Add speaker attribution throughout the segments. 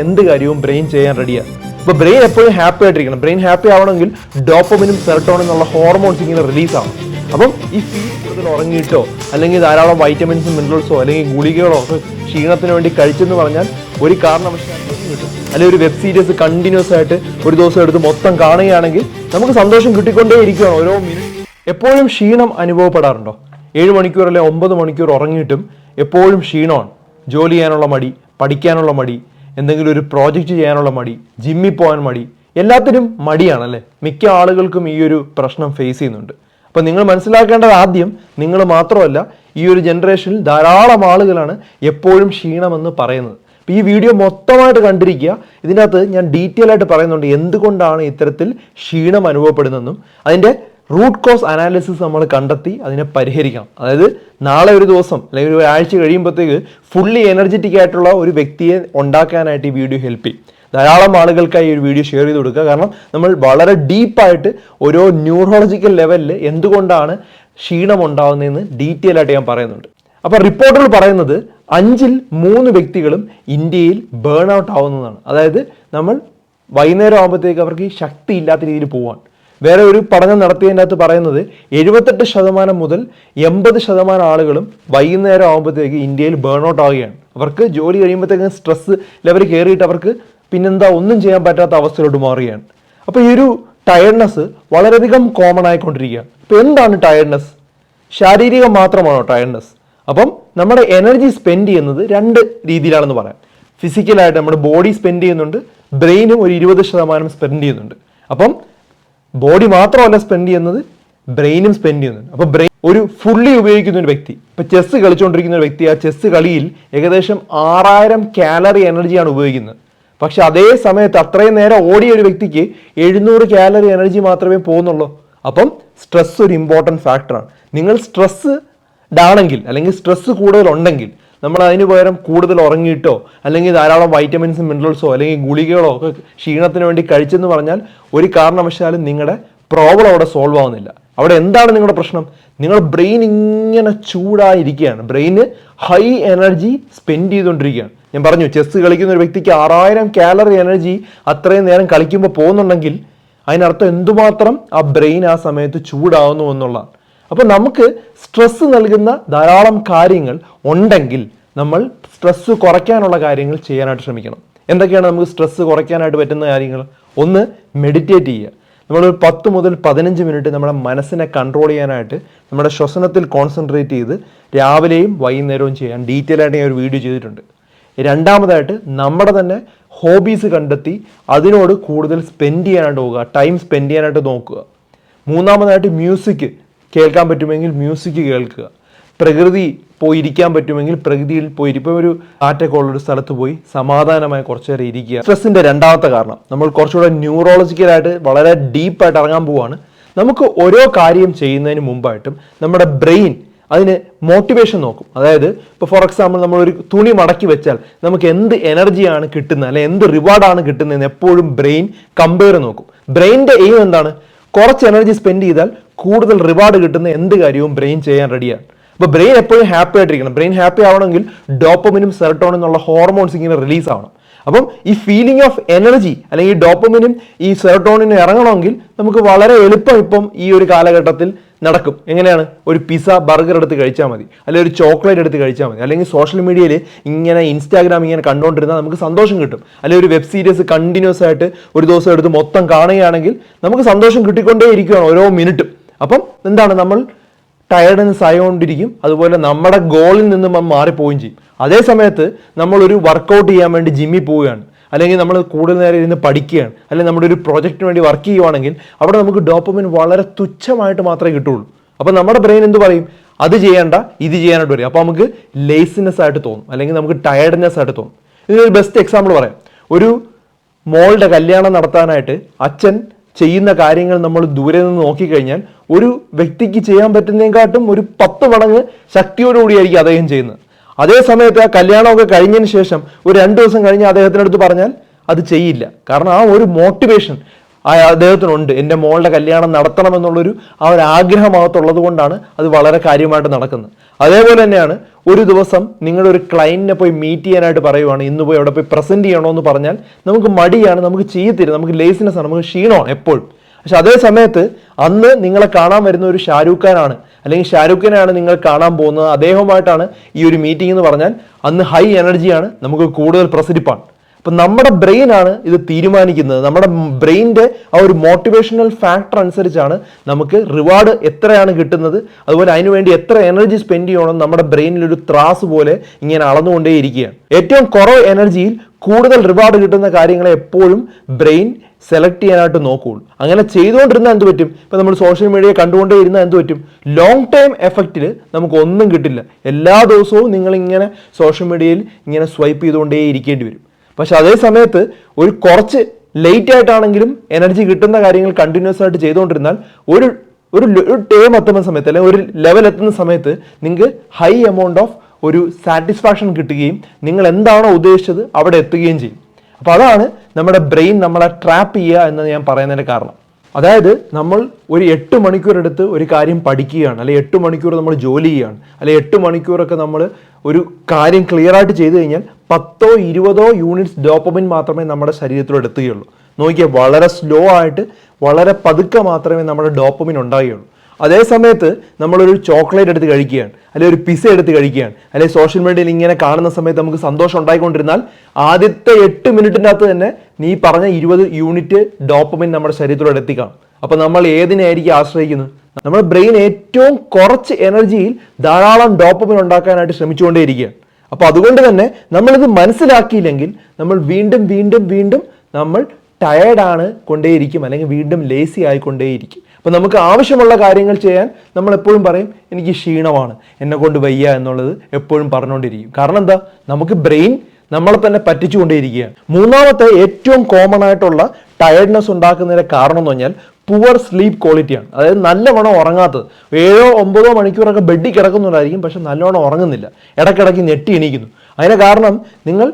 Speaker 1: എന്ത് കാര്യവും ബ്രെയിൻ ചെയ്യാൻ റെഡിയാണ് അപ്പോൾ ബ്രെയിൻ എപ്പോഴും ഹാപ്പി ആയിട്ടിരിക്കണം. ബ്രെയിൻ ഹാപ്പി ആവണമെങ്കിൽ ഡോപ്പമിനും സെറട്ടോണും എന്നുള്ള ഹോർമോൺസ് ഇങ്ങനെ റിലീസ് ആവും അപ്പം ഈ ഫീൽ ഉറങ്ങിയിട്ടോ അല്ലെങ്കിൽ ധാരാളം വൈറ്റമിൻസും മിനറൽസോ അല്ലെങ്കിൽ ഗുളികകളോ ഒക്കെ ക്ഷീണത്തിന് വേണ്ടി കഴിച്ചെന്ന് പറഞ്ഞാൽ ഒരു കാരണവശാലും അല്ലെങ്കിൽ ഒരു വെബ് സീരീസ് കണ്ടിന്യൂസ് ആയിട്ട് ഒരു ദിവസം എടുത്ത് മൊത്തം കാണുകയാണെങ്കിൽ നമുക്ക് സന്തോഷം കിട്ടിക്കൊണ്ടേ ഇരിക്കുകയാണ് ഓരോ മിനിറ്റ് എപ്പോഴും ക്ഷീണം അനുഭവപ്പെടാറുണ്ടോ? ഏഴ് മണിക്കൂർ അല്ലെങ്കിൽ ഒമ്പത് മണിക്കൂർ ഉറങ്ങിയിട്ടും എപ്പോഴും ക്ഷീണമാണ്. ജോലി ചെയ്യാനുള്ള മടി പഠിക്കാനുള്ള മടി എന്തെങ്കിലും ഒരു പ്രോജക്റ്റ് ചെയ്യാനുള്ള മടി ജിമ്മിൽ പോകാൻ മടി എല്ലാത്തിനും മടിയാണല്ലേ? മിക്ക ആളുകൾക്കും ഈ ഒരു പ്രശ്നം ഫേസ് ചെയ്യുന്നുണ്ട്. അപ്പം നിങ്ങൾ മനസ്സിലാക്കേണ്ടത് ആദ്യം നിങ്ങൾ മാത്രമല്ല ഈ ഒരു ജനറേഷനിൽ ധാരാളം ആളുകളാണ് എപ്പോഴും ക്ഷീണമെന്ന് പറയുന്നത്. അപ്പോൾ ഈ വീഡിയോ മൊത്തമായിട്ട് കണ്ടിരിക്കുക. ഇതിനകത്ത് ഞാൻ ഡീറ്റെയിൽ ആയിട്ട് പറയുന്നുണ്ട് എന്തുകൊണ്ടാണ് ഇത്തരത്തിൽ ക്ഷീണം അനുഭവപ്പെടുന്നതെന്നും അതിന്റെ റൂട്ട് കോസ് അനാലിസിസ് നമ്മൾ കണ്ടെത്തി അതിനെ പരിഹരിക്കണം. അതായത് നാളെ ഒരു ദിവസം അല്ലെങ്കിൽ ഒരു ആഴ്ച കഴിയുമ്പോഴത്തേക്ക് ഫുള്ളി എനർജറ്റിക് ആയിട്ടുള്ള ഒരു വ്യക്തിയെ ഉണ്ടാക്കാനായിട്ട് ഈ വീഡിയോ ഹെൽപ്പ് ചെയ്യും. ധാരാളം ആളുകൾക്കായി ഒരു വീഡിയോ ഷെയർ ചെയ്ത് കൊടുക്കുക. കാരണം നമ്മൾ വളരെ ഡീപ്പായിട്ട് ഓരോ ന്യൂറോളജിക്കൽ ലെവലിൽ എന്തുകൊണ്ടാണ് ക്ഷീണം ഉണ്ടാകുന്നതെന്ന് ഡീറ്റെയിൽ ആയിട്ട് ഞാൻ പറയുന്നുണ്ട്. അപ്പോൾ റിപ്പോർട്ടുകൾ പറയുന്നത് അഞ്ചിൽ മൂന്ന് വ്യക്തികളും ഇന്ത്യയിൽ ബേൺ ഔട്ട് ആവുന്നതാണ്. അതായത് നമ്മൾ വൈകുന്നേരം ആകുമ്പോഴത്തേക്ക് അവർക്ക് ശക്തി ഇല്ലാത്ത രീതിയിൽ പോവാൻ വേറെ ഒരു പഠനം നടത്തിയതിന്റെ അകത്ത് പറയുന്നത് എഴുപത്തെട്ട് ശതമാനം മുതൽ എൺപത് ശതമാനം ആളുകളും വൈകുന്നേരം ആകുമ്പോഴത്തേക്ക് ഇന്ത്യയിൽ ബേൺ ഔട്ട് ആവുകയാണ്. അവർക്ക് ജോലി കഴിയുമ്പോഴത്തേക്കും സ്ട്രെസ് ലെവൽ കയറിയിട്ട് അവർക്ക് പിന്നെന്താ ഒന്നും ചെയ്യാൻ പറ്റാത്ത അവസ്ഥയിലോട്ട് മാറുകയാണ്. അപ്പോൾ ഈ ഒരു ടയർഡ്നെസ് വളരെയധികം കോമൺ ആയിക്കൊണ്ടിരിക്കുകയാണ്. അപ്പോൾ എന്താണ് ടയർഡ്നെസ് ശാരീരികം മാത്രമാണോ ടയർഡ്നെസ് അപ്പം നമ്മുടെ എനർജി സ്പെൻഡ് ചെയ്യുന്നത് രണ്ട് രീതിയിലാണെന്ന് പറയാം. ഫിസിക്കലായിട്ട് നമ്മുടെ ബോഡി സ്പെൻഡ് ചെയ്യുന്നുണ്ട്. ബ്രെയിനും ഒരു ഇരുപത് ശതമാനം സ്പെൻഡ് ചെയ്യുന്നുണ്ട്. അപ്പം ബോഡി മാത്രമല്ല സ്പെൻഡ് ചെയ്യുന്നത് ബ്രെയിനും സ്പെൻഡ് ചെയ്യുന്നുണ്ട്. അപ്പോൾ ബ്രെയിൻ ഒരു ഫുള്ളി ഉപയോഗിക്കുന്ന ഒരു വ്യക്തി ഇപ്പൊ ചെസ്സ് കളിച്ചുകൊണ്ടിരിക്കുന്ന ഒരു വ്യക്തി ആ ചെസ്സ് കളിയിൽ ഏകദേശം ആറായിരം കാലറി എനർജിയാണ് ഉപയോഗിക്കുന്നത്. പക്ഷെ അതേ സമയത്ത് അത്രയും നേരം ഓടിയ ഒരു വ്യക്തിക്ക് എഴുന്നൂറ് കാലറി എനർജി മാത്രമേ പോകുന്നുള്ളൂ. അപ്പം സ്ട്രെസ് ഒരു ഇമ്പോർട്ടന്റ് ഫാക്ടറാണ് നിങ്ങൾ സ്ട്രെസ് ഡാണെങ്കിൽ അല്ലെങ്കിൽ സ്ട്രെസ് കൂടുതൽ ഉണ്ടെങ്കിൽ നമ്മൾ അതിന് പകരം കൂടുതൽ ഉറങ്ങിയിട്ടോ അല്ലെങ്കിൽ ധാരാളം വൈറ്റമിൻസും മിനറൽസോ അല്ലെങ്കിൽ ഗുളികകളോ ഒക്കെ ക്ഷീണത്തിന് വേണ്ടി കഴിച്ചെന്ന് പറഞ്ഞാൽ ഒരു കാരണവശാലും നിങ്ങളുടെ പ്രോബ്ലം അവിടെ സോൾവ് ആവുന്നില്ല. അവിടെ എന്താണ് നിങ്ങളുടെ പ്രശ്നം? നിങ്ങളുടെ ബ്രെയിൻ ഇങ്ങനെ ചൂടായിരിക്കുകയാണ്. ബ്രെയിന് ഹൈ എനർജി സ്പെൻഡ് ചെയ്തുകൊണ്ടിരിക്കുകയാണ്. ഞാൻ പറഞ്ഞു ചെസ് കളിക്കുന്ന ഒരു വ്യക്തിക്ക് ആറായിരം കാലറി എനർജി അത്രയും നേരം കളിക്കുമ്പോൾ പോകുന്നുണ്ടെങ്കിൽ അതിനർത്ഥം എന്തുമാത്രം ആ ബ്രെയിൻ ആ സമയത്ത് ചൂടാവുന്നു എന്നുള്ളതാണ്. അപ്പോൾ നമുക്ക് സ്ട്രെസ് നൽകുന്ന ധാരാളം കാര്യങ്ങൾ ഉണ്ടെങ്കിൽ നമ്മൾ സ്ട്രെസ് കുറയ്ക്കാനുള്ള കാര്യങ്ങൾ ചെയ്യാനായിട്ട് ശ്രമിക്കണം. എന്തൊക്കെയാണ് നമുക്ക് സ്ട്രെസ് കുറയ്ക്കാനായിട്ട് പറ്റുന്ന കാര്യങ്ങൾ? ഒന്ന് മെഡിറ്റേറ്റ് ചെയ്യുക. നമ്മൾ ഒരു പത്ത് മുതൽ പതിനഞ്ച് മിനിറ്റ് നമ്മുടെ മനസ്സിനെ കൺട്രോൾ ചെയ്യാനായിട്ട് നമ്മുടെ ശ്വസനത്തിൽ കോൺസെൻട്രേറ്റ് ചെയ്ത് രാവിലെയും വൈകുന്നേരവും ചെയ്യാൻ ഡീറ്റെയിൽ ആയിട്ട് ഞാൻ ഒരു വീഡിയോ ചെയ്തിട്ടുണ്ട്. രണ്ടാമതായിട്ട് നമ്മുടെ തന്നെ ഹോബീസ് കണ്ടെത്തി അതിനോട് കൂടുതൽ സ്പെൻഡ് ചെയ്യാനായിട്ട് പോകുക ടൈം സ്പെൻഡ് ചെയ്യാനായിട്ട് നോക്കുക. മൂന്നാമതായിട്ട് മ്യൂസിക് കേൾക്കാൻ പറ്റുമെങ്കിൽ മ്യൂസിക് കേൾക്കുക. പ്രകൃതി പോയിരിക്കാൻ പറ്റുമെങ്കിൽ പ്രകൃതിയിൽ പോയി ഇപ്പോൾ ഒരു ആറ്റൊക്കെ ഉള്ളൊരു സ്ഥലത്ത് പോയി സമാധാനമായി കുറച്ചു നേരം ഇരിക്കുക സ്ട്രെസ്സിന്റെ രണ്ടാമത്തെ കാരണം. നമ്മൾ കുറച്ചുകൂടെ ന്യൂറോളജിക്കലായിട്ട് വളരെ ഡീപ്പായിട്ട് ഇറങ്ങാൻ പോവുകയാണ് നമുക്ക് ഓരോ കാര്യം ചെയ്യുന്നതിന് മുമ്പായിട്ടും നമ്മുടെ ബ്രെയിൻ അതിന് മോട്ടിവേഷൻ നോക്കും. അതായത് ഇപ്പോൾ ഫോർ എക്സാമ്പിൾ നമ്മൾ ഒരു തുണി മടക്കി വെച്ചാൽ നമുക്ക് എന്ത് എനർജിയാണ് കിട്ടുന്നത് അല്ലെങ്കിൽ എന്ത് റിവാർഡാണ് കിട്ടുന്നതെന്ന് എപ്പോഴും ബ്രെയിൻ കമ്പയർ നോക്കും. ബ്രെയിനിന്റെ എയിം എന്താണ്? കുറച്ച് എനർജി സ്പെൻഡ് ചെയ്താൽ കൂടുതൽ റിവാർഡ് കിട്ടുന്ന എന്ത് കാര്യവും ബ്രെയിൻ ചെയ്യാൻ റെഡിയാണ് അപ്പോൾ ബ്രെയിൻ എപ്പോഴും ഹാപ്പി ആയിട്ടിരിക്കണം. ബ്രെയിൻ ഹാപ്പി ആവണമെങ്കിൽ ഡോപ്പമിനും സെറട്ടോണും എന്നുള്ള ഹോർമോൺസ് ഇങ്ങനെ റിലീസ് ആവണം. അപ്പം ഈ ഫീലിംഗ് ഓഫ് എനർജി അല്ലെങ്കിൽ ഡോപ്പമിനും ഈ സെറട്ടോണിനും ഇറങ്ങണമെങ്കിൽ നമുക്ക് വളരെ എളുപ്പം ഇപ്പം ഈ ഒരു കാലഘട്ടത്തിൽ നടക്കും. എങ്ങനെയാണ്? ഒരു പിസ ബർഗർ എടുത്ത് കഴിച്ചാൽ മതി. അല്ലെങ്കിൽ ഒരു ചോക്ലേറ്റ് എടുത്ത് കഴിച്ചാൽ മതി. അല്ലെങ്കിൽ സോഷ്യൽ മീഡിയയിൽ ഇങ്ങനെ ഇൻസ്റ്റാഗ്രാം ഇങ്ങനെ കണ്ടുകൊണ്ടിരുന്നാൽ നമുക്ക് സന്തോഷം കിട്ടും. അല്ലെങ്കിൽ ഒരു വെബ് സീരീസ് കണ്ടിന്യൂസ് ആയിട്ട് ഒരു ദിവസം എടുത്ത് മൊത്തം കാണുകയാണെങ്കിൽ നമുക്ക് സന്തോഷം കിട്ടിക്കൊണ്ടേ ഇരിക്കുകയാണ് ഓരോ മിനിറ്റും അപ്പം എന്താണ് നമ്മൾ ടയർഡ്നെസ് ആയതുകൊണ്ടിരിക്കും അതുപോലെ നമ്മുടെ ഗോളിൽ നിന്ന് നമ്മൾ മാറിപ്പോവുകയും ചെയ്യും. അതേ സമയത്ത് നമ്മളൊരു വർക്കൗട്ട് ചെയ്യാൻ വേണ്ടി ജിമ്മിൽ പോവുകയാണ്. അല്ലെങ്കിൽ നമ്മൾ കൂടുതൽ നേരം ഇരുന്ന് പഠിക്കുകയാണ്. അല്ലെങ്കിൽ നമ്മുടെ ഒരു പ്രോജക്റ്റിന് വേണ്ടി വർക്ക് ചെയ്യുവാണെങ്കിൽ അവിടെ നമുക്ക് ഡോപ്പമിൻ വളരെ തുച്ഛമായിട്ട് മാത്രമേ കിട്ടുള്ളൂ അപ്പോൾ നമ്മുടെ ബ്രെയിൻ എന്ത് പറയും? അത് ചെയ്യേണ്ട ഇത് ചെയ്യാനായിട്ട് വരും. അപ്പോൾ നമുക്ക് ലേസിനെസ് ആയിട്ട് തോന്നും. അല്ലെങ്കിൽ നമുക്ക് ടയർഡ്നെസ് ആയിട്ട് തോന്നും. ഇതിനൊരു ബെസ്റ്റ് എക്സാമ്പിൾ പറയാം. ഒരു മോളുടെ കല്യാണം നടത്താനായിട്ട് അച്ഛൻ ചെയ്യുന്ന കാര്യങ്ങൾ നമ്മൾ ദൂരെ നിന്ന് നോക്കിക്കഴിഞ്ഞാൽ ഒരു വ്യക്തിക്ക് ചെയ്യാൻ പറ്റുന്നതിനെക്കാട്ടും ഒരു പത്ത് മടങ്ങ് ശക്തിയോടുകൂടിയായിരിക്കും അദ്ദേഹം ചെയ്യുന്നത്. അതേ സമയത്ത് ആ കല്യാണമൊക്കെ കഴിഞ്ഞതിന് ശേഷം ഒരു രണ്ട് ദിവസം കഴിഞ്ഞ് അദ്ദേഹത്തിനടുത്ത് പറഞ്ഞാൽ അത് ചെയ്യില്ല. കാരണം ആ ഒരു മോട്ടിവേഷൻ ആ അദ്ദേഹത്തിനുണ്ട്. എന്റെ മോളുടെ കല്യാണം നടത്തണം എന്നുള്ളൊരു ആ ഒരു ആഗ്രഹമാകത്തുള്ളത് കൊണ്ടാണ് അത് വളരെ കാര്യമായിട്ട് നടക്കുന്നത്. അതേപോലെ തന്നെയാണ് ഒരു ദിവസം നിങ്ങളുടെ ഒരു ക്ലയന്റിനെ പോയി മീറ്റ് ചെയ്യാനായിട്ട് പറയുവാണ്. ഇന്ന് പോയി അവിടെ പോയി പ്രസന്റ് ചെയ്യണമെന്ന് പറഞ്ഞാൽ നമുക്ക് മടിയാണ് നമുക്ക് ചെയ്യത്തില്ല നമുക്ക് ലേസിനെസ് ആണ് നമുക്ക് ക്ഷീണമാണ് എപ്പോഴും. പക്ഷെ അതേ സമയത്ത് അന്ന് നിങ്ങളെ കാണാൻ വരുന്ന ഒരു ഷാരൂഖ് ഖാനാണ്. അല്ലെങ്കിൽ ഷാരൂഖ് ഖാനാണ് നിങ്ങൾ കാണാൻ പോകുന്നത്. അദ്ദേഹവുമായിട്ടാണ് ഈ ഒരു മീറ്റിംഗ് എന്ന് പറഞ്ഞാൽ അന്ന് ഹൈ എനർജിയാണ് നമുക്ക് കൂടുതൽ പ്രസരിപ്പാണ് അപ്പം നമ്മുടെ ബ്രെയിൻ ആണ് ഇത് തീരുമാനിക്കുന്നത്. നമ്മുടെ ബ്രെയിന്റെ ആ ഒരു മോട്ടിവേഷണൽ ഫാക്ടർ അനുസരിച്ചാണ് നമുക്ക് റിവാർഡ് എത്രയാണ് കിട്ടുന്നത്. അതുപോലെ അതിനുവേണ്ടി എത്ര എനർജി സ്പെൻഡ് ചെയ്യണം നമ്മുടെ ബ്രെയിനിൽ ഒരു ത്രാസ് പോലെ ഇങ്ങനെ അളന്നുകൊണ്ടേയിരിക്കുകയാണ്. ഏറ്റവും കുറവ് എനർജിയിൽ കൂടുതൽ റിവാർഡ് കിട്ടുന്ന കാര്യങ്ങളെ എപ്പോഴും ബ്രെയിൻ സെലക്ട് ചെയ്യാനായിട്ട് നോക്കുകയുള്ളൂ. അങ്ങനെ ചെയ്തുകൊണ്ടിരുന്നാൽ എന്ത് പറ്റും? ഇപ്പം നമ്മൾ സോഷ്യൽ മീഡിയ കണ്ടുകൊണ്ടേ ഇരുന്നാൽ എന്ത് പറ്റും? ലോങ് ടൈം എഫക്റ്റിൽ നമുക്ക് ഒന്നും കിട്ടില്ല. എല്ലാ ദിവസവും നിങ്ങൾ ഇങ്ങനെ സോഷ്യൽ മീഡിയയിൽ ഇങ്ങനെ സ്വൈപ്പ് ചെയ്തുകൊണ്ടേ ഇരിക്കേണ്ടി വരും. പക്ഷെ അതേ സമയത്ത് ഒരു കുറച്ച് ലേറ്റ് ആയിട്ടാണെങ്കിലും എനർജി കിട്ടുന്ന കാര്യങ്ങൾ കണ്ടിന്യൂസ് ആയിട്ട് ചെയ്തുകൊണ്ടിരുന്നാൽ ഒരു ഒരു ടേം എത്തുന്ന സമയത്ത് അല്ലെങ്കിൽ ഒരു ലെവൽ എത്തുന്ന സമയത്ത് നിങ്ങൾക്ക് ഹൈ എമൗണ്ട് ഓഫ് ഒരു സാറ്റിസ്ഫാക്ഷൻ കിട്ടുകയും നിങ്ങൾ എന്താണോ ഉദ്ദേശിച്ചത് അവിടെ എത്തുകയും ചെയ്യും. അപ്പോൾ അതാണ് നമ്മുടെ ബ്രെയിൻ നമ്മളെ ട്രാപ്പ് ചെയ്യുക എന്ന് ഞാൻ പറയുന്നതിന്റെ കാരണം. അതായത് നമ്മൾ ഒരു എട്ട് മണിക്കൂർ എടുത്ത് ഒരു കാര്യം പഠിക്കുകയാണ് അല്ലെങ്കിൽ എട്ട് മണിക്കൂർ നമ്മൾ ജോലി ചെയ്യുകയാണ് അല്ലെങ്കിൽ എട്ട് മണിക്കൂറൊക്കെ നമ്മൾ ഒരു കാര്യം ക്ലിയർ ആയിട്ട് ചെയ്തു കഴിഞ്ഞാൽ പത്തോ ഇരുപതോ യൂണിറ്റ്സ് ഡോപ്പമിൻ മാത്രമേ നമ്മുടെ ശരീരത്തിൽ എത്തുകയുള്ളൂ നോക്കിയാൽ വളരെ സ്ലോ ആയിട്ട് വളരെ പതുക്കെ മാത്രമേ നമ്മുടെ ഡോപ്പമിൻ ഉണ്ടാകുകയുള്ളൂ അതേ സമയത്ത് നമ്മളൊരു ചോക്ലേറ്റ് എടുത്ത് കഴിക്കുകയാണ് അല്ലെങ്കിൽ ഒരു പിസ എടുത്ത് കഴിക്കുകയാണ് അല്ലെങ്കിൽ സോഷ്യൽ മീഡിയയിൽ ഇങ്ങനെ കാണുന്ന സമയത്ത് നമുക്ക് സന്തോഷം ഉണ്ടായിക്കൊണ്ടിരുന്നാൽ ആദ്യത്തെ എട്ട് മിനിറ്റിന്റെ അകത്ത് തന്നെ നീ പറഞ്ഞ ഇരുപത് യൂണിറ്റ് ഡോപ്പമിൻ നമ്മുടെ ശരീരത്തിലൂടെ എത്തിക്കാം അപ്പോൾ നമ്മൾ ഏതിനായിരിക്കും ആശ്രയിക്കുന്നത്? നമ്മുടെ ബ്രെയിൻ ഏറ്റവും കുറച്ച് എനർജിയിൽ ധാരാളം ഡോപ്പമിൻ ഉണ്ടാക്കാനായിട്ട് ശ്രമിച്ചുകൊണ്ടേയിരിക്കുകയാണ്. അപ്പോൾ അതുകൊണ്ട് തന്നെ നമ്മളിത് മനസ്സിലാക്കിയില്ലെങ്കിൽ നമ്മൾ വീണ്ടും വീണ്ടും വീണ്ടും നമ്മൾ ടയേർഡാണ് കൊണ്ടേയിരിക്കും അല്ലെങ്കിൽ വീണ്ടും ലേസി ആയിക്കൊണ്ടേയിരിക്കും അപ്പോൾ നമുക്ക് ആവശ്യമുള്ള കാര്യങ്ങൾ ചെയ്യാൻ നമ്മൾ എപ്പോഴും പറയും എനിക്ക് ക്ഷീണമാണ് എന്നെ കൊണ്ട് വയ്യ എന്നുള്ളത് എപ്പോഴും പറഞ്ഞുകൊണ്ടിരിക്കും. കാരണം എന്താ? നമുക്ക് ബ്രെയിൻ നമ്മളെ തന്നെ പറ്റിച്ചുകൊണ്ടേയിരിക്കുകയാണ്. മൂന്നാമത്തെ ഏറ്റവും കോമൺ ആയിട്ടുള്ള ടയർഡ്നെസ് ഉണ്ടാക്കുന്നതിന്റെ കാരണം എന്ന് പറഞ്ഞാൽ പുവർ സ്ലീപ്പ് ക്വാളിറ്റിയാണ് അതായത് നല്ലവണ്ണം ഉറങ്ങാത്തത്. ഏഴോ ഒമ്പതോ മണിക്കൂറൊക്കെ ബെഡിൽ കിടക്കുന്നുണ്ടായിരിക്കും പക്ഷെ നല്ലവണ്ണം ഉറങ്ങുന്നില്ല. ഇടയ്ക്കിടയ്ക്ക് ഞെട്ടി എണീക്കുന്നു. അതിന് കാരണം നിങ്ങൾ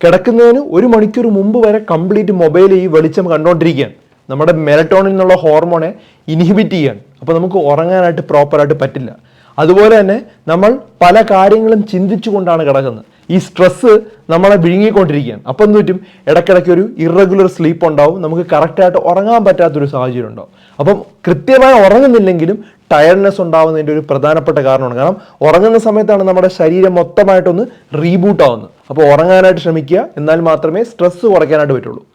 Speaker 1: കിടക്കുന്നതിന് ഒരു മണിക്കൂർ മുമ്പ് വരെ കംപ്ലീറ്റ് മൊബൈൽ ഈ വെളിച്ചം കണ്ടുകൊണ്ടിരിക്കുകയാണ് നമ്മുടെ മെലറ്റോണിൽ നിന്നുള്ള ഹോർമോണെ ഇൻഹിബിറ്റ് ചെയ്യാണ്. അപ്പോൾ നമുക്ക് ഉറങ്ങാനായിട്ട് പ്രോപ്പറായിട്ട് പറ്റില്ല. അതുപോലെ തന്നെ നമ്മൾ പല കാര്യങ്ങളും ചിന്തിച്ചുകൊണ്ടാണ് കിടക്കുന്നത്. ഈ സ്ട്രെസ്സ് നമ്മളെ വിഴുങ്ങിക്കൊണ്ടിരിക്കുകയാണ്. അപ്പം എന്ത് പറ്റും? ഇടയ്ക്കിടയ്ക്ക് ഒരു ഇറഗുലർ സ്ലീപ്പ് ഉണ്ടാവും. നമുക്ക് കറക്റ്റായിട്ട് ഉറങ്ങാൻ പറ്റാത്തൊരു സാഹചര്യം ഉണ്ടാവും. അപ്പം കൃത്യമായി ഉറങ്ങുന്നില്ലെങ്കിലും ടയർഡ്നെസ് ഉണ്ടാവുന്നതിന്റെ ഒരു പ്രധാനപ്പെട്ട കാരണമാണ്. കാരണം ഉറങ്ങുന്ന സമയത്താണ് നമ്മുടെ ശരീരം മൊത്തമായിട്ടൊന്ന് റീബൂട്ട് ആവുന്നത്. അപ്പോൾ ഉറങ്ങാനായിട്ട് ശ്രമിക്കുക. എന്നാൽ മാത്രമേ സ്ട്രെസ്സ് കുറയ്ക്കാനായിട്ട് പറ്റുള്ളൂ.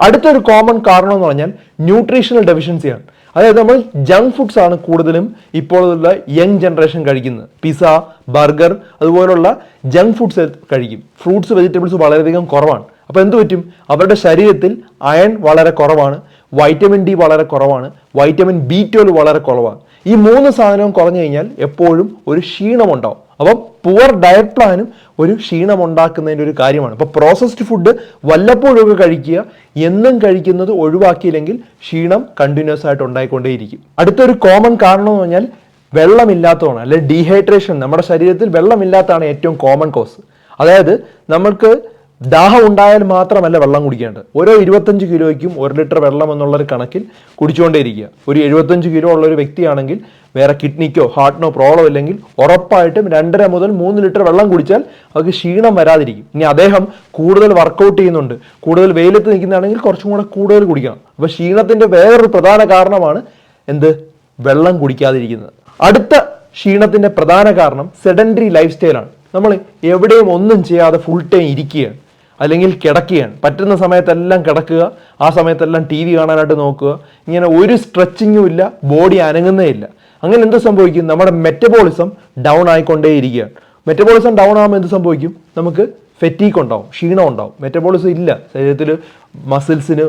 Speaker 1: അടുത്തൊരു കോമൺ കാരണം എന്ന് പറഞ്ഞാൽ ന്യൂട്രീഷണൽ ഡെഫിഷ്യൻസിയാണ് അതായത് നമ്മൾ ജങ്ക് ഫുഡ്സ് ആണ് കൂടുതലും ഇപ്പോഴുള്ള യങ് ജനറേഷൻ കഴിക്കുന്നത്. പിസ ബർഗർ അതുപോലുള്ള ജങ്ക് ഫുഡ്സ് കഴിക്കും. ഫ്രൂട്ട്സ് വെജിറ്റബിൾസ് വളരെയധികം കുറവാണ്. അപ്പോൾ എന്ത് പറ്റും? അവരുടെ ശരീരത്തിൽ അയൺ വളരെ കുറവാണ് വൈറ്റമിൻ ഡി വളരെ കുറവാണ് വൈറ്റമിൻ ബി ട്വൽവ് വളരെ കുറവാണ്. ഈ മൂന്ന് സാധനവും കുറഞ്ഞു കഴിഞ്ഞാൽ എപ്പോഴും ഒരു ക്ഷീണമുണ്ടാവും. അപ്പം പുവർ ഡയറ്റ് പ്ലാനും ഒരു ക്ഷീണം ഉണ്ടാക്കുന്നതിന്റെ ഒരു കാര്യമാണ്. അപ്പോൾ പ്രോസസ്ഡ് ഫുഡ് വല്ലപ്പോഴൊക്കെ കഴിക്കുക എന്നും കഴിക്കുന്നത് ഒഴിവാക്കിയില്ലെങ്കിൽ ക്ഷീണം കണ്ടിന്യൂസ് ആയിട്ട് ഉണ്ടായിക്കൊണ്ടേയിരിക്കും. അടുത്തൊരു കോമൺ കാരണം എന്ന് പറഞ്ഞാൽ വെള്ളമില്ലാത്തതാണ് അല്ലെ ഡീഹൈഡ്രേഷൻ നമ്മുടെ ശരീരത്തിൽ വെള്ളമില്ലാത്തതാണ് ഏറ്റവും കോമൺ കോസ് അതായത് നമുക്ക് ദാഹം ഉണ്ടായാൽ മാത്രമല്ല വെള്ളം കുടിക്കേണ്ടത്. ഓരോ ഇരുപത്തഞ്ച് കിലോയ്ക്കും ഒരു ലിറ്റർ വെള്ളം എന്നുള്ളൊരു കണക്കിൽ കുടിച്ചുകൊണ്ടേയിരിക്കുക. ഒരു എഴുപത്തഞ്ച് കിലോ ഉള്ള ഒരു വ്യക്തിയാണെങ്കിൽ വേറെ കിഡ്നിക്കോ ഹാർട്ടിനോ പ്രോബ്ലം ഇല്ലെങ്കിൽ ഉറപ്പായിട്ടും രണ്ടര മുതൽ മൂന്ന് ലിറ്റർ വെള്ളം കുടിച്ചാൽ അവർക്ക് ക്ഷീണം വരാതിരിക്കും. ഇനി അദ്ദേഹം കൂടുതൽ വർക്കൗട്ട് ചെയ്യുന്നുണ്ട്. കൂടുതൽ വെയിലത്ത് നിൽക്കുന്നതാണെങ്കിൽ കുറച്ചും കൂടെ കൂടുതൽ കുടിക്കണം. അപ്പോൾ ക്ഷീണത്തിന്റെ വേറൊരു പ്രധാന കാരണമാണ് എന്ത്? വെള്ളം കുടിക്കാതിരിക്കുന്നത്. അടുത്ത ക്ഷീണത്തിന്റെ പ്രധാന കാരണം സെഡൻഡറി ലൈഫ് സ്റ്റൈലാണ് നമ്മൾ എവിടെയും ഒന്നും ചെയ്യാതെ ഫുൾ ടൈം ഇരിക്കുകയാണ്. അല്ലെങ്കിൽ കിടക്കുകയാണ്. പറ്റുന്ന സമയത്തെല്ലാം കിടക്കുക. ആ സമയത്തെല്ലാം ടി വി കാണാനായിട്ട് നോക്കുക. ഇങ്ങനെ ഒരു സ്ട്രെച്ചിങ്ങും ഇല്ല. ബോഡി അനങ്ങുന്നേ ഇല്ല. അങ്ങനെ എന്ത് സംഭവിക്കും? നമ്മുടെ മെറ്റബോളിസം ഡൗൺ ആയിക്കൊണ്ടേയിരിക്കുകയാണ്. മെറ്റബോളിസം ഡൗൺ ആകുമ്പോൾ എന്ത് സംഭവിക്കും? നമുക്ക് ഫെറ്റീക്ക് ഉണ്ടാവും ക്ഷീണം ഉണ്ടാവും. മെറ്റബോളിസം ഇല്ല. ശരീരത്തിൽ മസിൽസിന്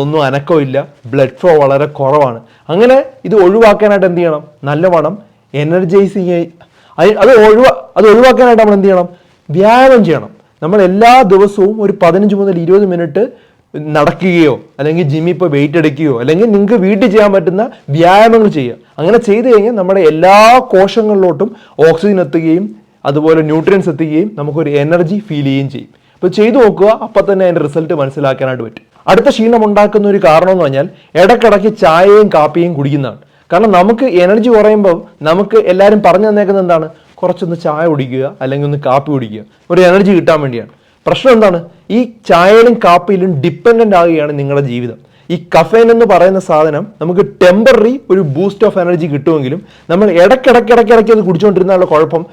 Speaker 1: ഒന്നും അനക്കം ഇല്ല. ബ്ലഡ് ഫ്ലോ വളരെ കുറവാണ്. അങ്ങനെ ഇത് ഒഴിവാക്കാനായിട്ട് എന്ത് ചെയ്യണം? നല്ലവണ്ണം എനർജൈസിങ് അത് ഒഴിവാ അത് ഒഴിവാക്കാനായിട്ട് നമ്മൾ എന്ത് ചെയ്യണം? വ്യായാമം ചെയ്യണം. നമ്മൾ എല്ലാ ദിവസവും ഒരു പതിനഞ്ച് മുതൽ ഇരുപത് മിനിറ്റ് നടക്കുകയോ അല്ലെങ്കിൽ ജിമ്മിൽ പോയി വെയിറ്റ് എടുക്കുകയോ അല്ലെങ്കിൽ നിങ്ങൾക്ക് വീട്ടിൽ ചെയ്യാൻ പറ്റുന്ന വ്യായാമങ്ങൾ ചെയ്യുക. അങ്ങനെ ചെയ്തു കഴിഞ്ഞാൽ നമ്മുടെ എല്ലാ കോശങ്ങളിലോട്ടും ഓക്സിജൻ എത്തുകയും അതുപോലെ ന്യൂട്രിയൻസ് എത്തുകയും നമുക്കൊരു എനർജി ഫീൽ ചെയ്യുകയും ചെയ്യും. അപ്പോൾ ചെയ്തു നോക്കുക അപ്പം തന്നെ അതിന്റെ റിസൾട്ട് മനസ്സിലാക്കാനായിട്ട് പറ്റും. അടുത്ത ക്ഷീണം ഉണ്ടാക്കുന്ന ഒരു കാരണം എന്ന് പറഞ്ഞാൽ ഇടക്കിടയ്ക്ക് ചായയും കാപ്പിയും കുടിക്കുന്നതാണ്. കാരണം നമുക്ക് എനർജി കുറയുമ്പോൾ നമുക്ക് എല്ലാവരും പറഞ്ഞു തന്നേക്കുന്നത് എന്താണ്? കുറച്ചൊന്ന് ചായ കുടിക്കുക അല്ലെങ്കിൽ ഒന്ന് കാപ്പി കുടിക്കുക. ഒരു എനർജി കിട്ടാൻ വേണ്ടിയാണ്. പ്രശ്നം എന്താണ്? ഈ ചായയിലും കാപ്പിയിലും ഡിപ്പെൻഡന്റ് ആകുകയാണ് നിങ്ങളുടെ ജീവിതം. ഈ കഫേൻ എന്ന് പറയുന്ന സാധനം നമുക്ക് ടെമ്പററി ഒരു ബൂസ്റ്റ് ഓഫ് എനർജി കിട്ടുമെങ്കിലും നമ്മൾ ഇടയ്ക്കിടയ്ക്കിടയ്ക്കിടയ്ക്ക് അത് കുടിച്ചുകൊണ്ടിരുന്നാലുള്ള കുഴപ്പം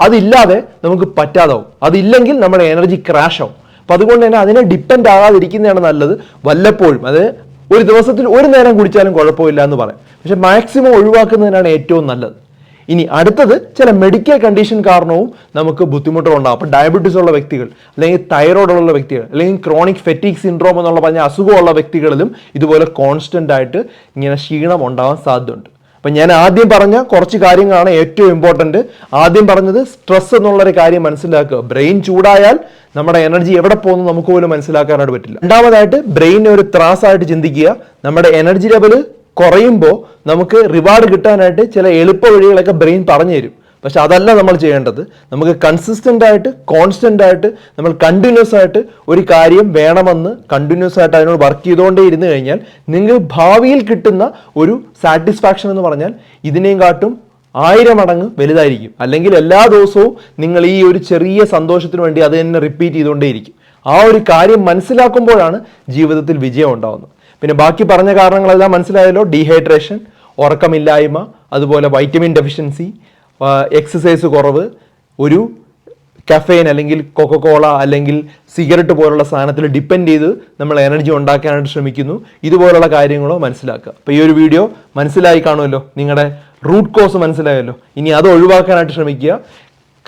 Speaker 1: അതില്ലാതെ നമുക്ക് പറ്റാതാവും. അതില്ലെങ്കിൽ നമ്മുടെ എനർജി ക്രാഷ് ആവും. അപ്പം അതുകൊണ്ട് തന്നെ അതിനെ ഡിപ്പെൻഡ് ആകാതിരിക്കുന്നതാണ് നല്ലത്. വല്ലപ്പോഴും. അത് ഒരു ദിവസത്തിൽ ഒരു നേരം കുടിച്ചാലും കുഴപ്പമില്ല എന്ന് പറയാം. പക്ഷെ മാക്സിമം ഒഴിവാക്കുന്നതിനാണ് ഏറ്റവും നല്ലത്. ഇനി അടുത്തത് ചില മെഡിക്കൽ കണ്ടീഷൻ കാരണവും നമുക്ക് ബുദ്ധിമുട്ടുകൾ ഉണ്ടാകും അപ്പോൾ ഡയബറ്റീസ് ഉള്ള വ്യക്തികൾ അല്ലെങ്കിൽ തൈറോയ്ഡ് ഉള്ള വ്യക്തികൾ അല്ലെങ്കിൽ ക്രോണിക് ഫെറ്റിക് സിൻഡ്രോം എന്നുള്ള പറഞ്ഞ അസുഖമുള്ള വ്യക്തികളിലും ഇതുപോലെ കോൺസ്റ്റന്റ് ആയിട്ട് ഇങ്ങനെ ക്ഷീണം ഉണ്ടാവാൻ സാധ്യതയുണ്ട്. അപ്പം ഞാൻ ആദ്യം പറഞ്ഞ കുറച്ച് കാര്യങ്ങളാണ് ഏറ്റവും ഇമ്പോർട്ടന്റ് ആദ്യം പറഞ്ഞത് സ്ട്രെസ് എന്നുള്ളൊരു കാര്യം മനസ്സിലാക്കുക. ബ്രെയിൻ ചൂടായാൽ നമ്മുടെ എനർജി എവിടെ പോകുന്നു നമുക്ക് പോലും മനസ്സിലാക്കാനായിട്ട് പറ്റില്ല. രണ്ടാമതായിട്ട് ബ്രെയിനെ ഒരു ത്രാസായിട്ട് ചിന്തിക്കുക. നമ്മുടെ എനർജി ലെവൽ കുറയുമ്പോൾ നമുക്ക് റിവാർഡ് കിട്ടാനായിട്ട് ചില എളുപ്പ വഴികളൊക്കെ ബ്രെയിൻ പറഞ്ഞു തരും പക്ഷെ അതല്ല നമ്മൾ ചെയ്യേണ്ടത്. നമുക്ക് കൺസിസ്റ്റന്റ് ആയിട്ട് കോൺസ്റ്റന്റ് ആയിട്ട് നമ്മൾ കണ്ടിന്യൂസ് ആയിട്ട് ഒരു കാര്യം വേണമെന്ന് കണ്ടിന്യൂസ് ആയിട്ട് അതിനോട് വർക്ക് ചെയ്തുകൊണ്ടേ ഇരുന്ന് കഴിഞ്ഞാൽ നിങ്ങൾ ഭാവിയിൽ കിട്ടുന്ന ഒരു സാറ്റിസ്ഫാക്ഷൻ എന്ന് പറഞ്ഞാൽ ഇതിനെയും കാട്ടും ആയിരം മടങ്ങ് വലുതായിരിക്കും. അല്ലെങ്കിൽ എല്ലാ ദിവസവും നിങ്ങൾ ഈ ഒരു ചെറിയ സന്തോഷത്തിന് വേണ്ടി അത് തന്നെ റിപ്പീറ്റ് ചെയ്തുകൊണ്ടേയിരിക്കും. ആ ഒരു കാര്യം മനസ്സിലാക്കുമ്പോഴാണ് ജീവിതത്തിൽ വിജയം ഉണ്ടാവുന്നത്. പിന്നെ ബാക്കി പറഞ്ഞ കാരണങ്ങളെല്ലാം മനസ്സിലായല്ലോ. ഡീഹൈഡ്രേഷൻ ഉറക്കമില്ലായ്മ അതുപോലെ വൈറ്റമിൻ ഡെഫിഷ്യൻസി എക്സസൈസ് കുറവ് ഒരു കഫേൻ അല്ലെങ്കിൽ കൊക്കക്കോള അല്ലെങ്കിൽ സിഗരറ്റ് പോലുള്ള സാധനത്തിൽ ഡിപ്പെൻഡ് ചെയ്ത് നമ്മൾ എനർജി ഉണ്ടാക്കാനായിട്ട് ശ്രമിക്കുന്നു. ഇതുപോലുള്ള കാര്യങ്ങളോ മനസ്സിലാക്കുക. അപ്പോൾ ഈ ഒരു വീഡിയോ മനസ്സിലായി കാണുമല്ലോ. നിങ്ങളുടെ റൂട്ട് കോസ് മനസ്സിലായല്ലോ. ഇനി അത് ഒഴിവാക്കാനായിട്ട് ശ്രമിക്കുക.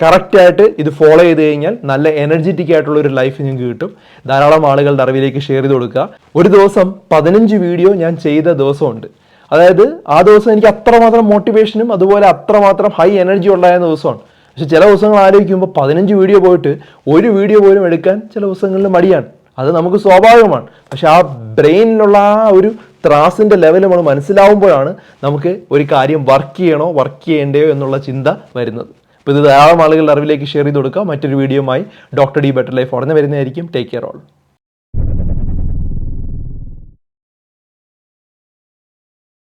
Speaker 1: കറക്റ്റായിട്ട് ഇത് ഫോളോ ചെയ്ത് കഴിഞ്ഞാൽ നല്ല എനർജറ്റിക് ആയിട്ടുള്ള ഒരു ലൈഫ് നിങ്ങൾക്ക് കിട്ടും. ധാരാളം ആളുകളുടെ അറിവിലേക്ക് ഷെയർ ചെയ്ത് കൊടുക്കുക. ഒരു ദിവസം പതിനഞ്ച് വീഡിയോ ഞാൻ ചെയ്ത ദിവസമുണ്ട്. അതായത് ആ ദിവസം എനിക്ക് അത്രമാത്രം മോട്ടിവേഷനും അതുപോലെ അത്രമാത്രം ഹൈ എനർജി ഉണ്ടായിരുന്ന ദിവസമാണ്. പക്ഷെ ചില ദിവസങ്ങൾ ആലോചിക്കുമ്പോൾ പതിനഞ്ച് വീഡിയോ പോയിട്ട് ഒരു വീഡിയോ പോലും എടുക്കാൻ ചില ദിവസങ്ങളിൽ മടിയാണ്. അത് നമുക്ക് സ്വാഭാവികമാണ്. പക്ഷെ ആ ബ്രെയിനിലുള്ള ആ ഒരു ത്രാസിന്റെ ലെവൽ നമ്മൾ മനസ്സിലാവുമ്പോഴാണ് നമുക്ക് ഒരു കാര്യം വർക്ക് ചെയ്യണോ വർക്ക് ചെയ്യേണ്ടയോ എന്നുള്ള ചിന്ത വരുന്നത്. അപ്പോൾ ഇത് ധാരാളം ആളുകളുടെ അറിവിലേക്ക് ഷെയർ ചെയ്ത് കൊടുക്കുക മറ്റൊരു വീഡിയോയുമായി ഡോക്ടർ ഡി ബെറ്റർ ലൈഫ് ഉടനെ വരുന്നതായിരിക്കും. Take care all